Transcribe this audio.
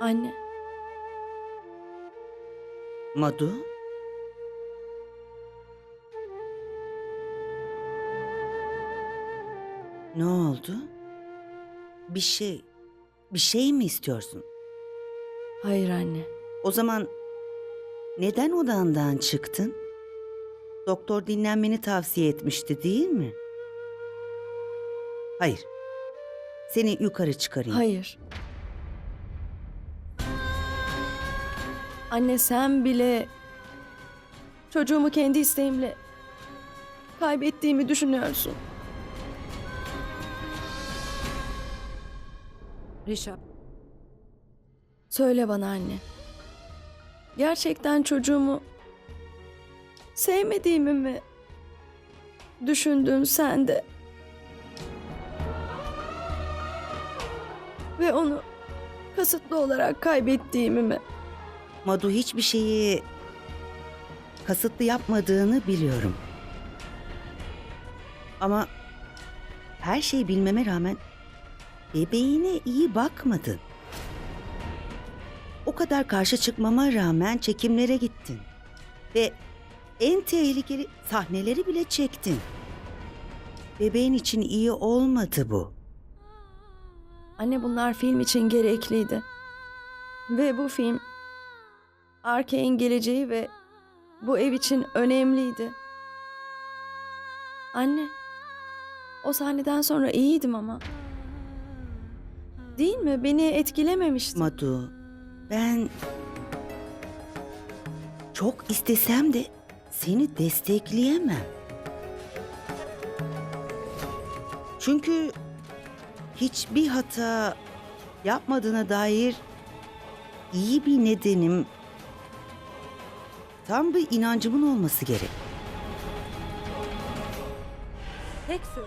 Anne, Madu? Ne oldu? Bir şey, bir şey mi istiyorsun? hayır anne. O zaman neden odandan çıktın? Doktor dinlenmeni tavsiye etmişti değil mi? Hayır. Seni yukarı çıkarayım. Hayır. Anne sen bile çocuğumu kendi isteğimle kaybettiğimi düşünüyorsun. Rişap, Söyle bana anne. Gerçekten çocuğumu sevmediğimi mi düşündün sen de? Ve onu kasıtlı olarak kaybettiğimi mi? Madu hiçbir şeyi kasıtlı yapmadığını biliyorum. Ama her şeyi bilmeme rağmen bebeğine iyi bakmadın. O kadar karşı çıkmama rağmen çekimlere gittin. Ve en tehlikeli sahneleri bile çektin. Bebeğin için iyi olmadı bu. Anne bunlar film için gerekliydi. Ve bu film Arkay'in geleceği ve bu ev için önemliydi. Anne, o sahneden sonra iyiydim ama. Değil mi? Beni etkilememişti. Madu, ben çok istesem de seni destekleyemem. Çünkü hiçbir hata yapmadığına dair iyi bir nedenim, tam bir inancımın olması gerek. tek söz.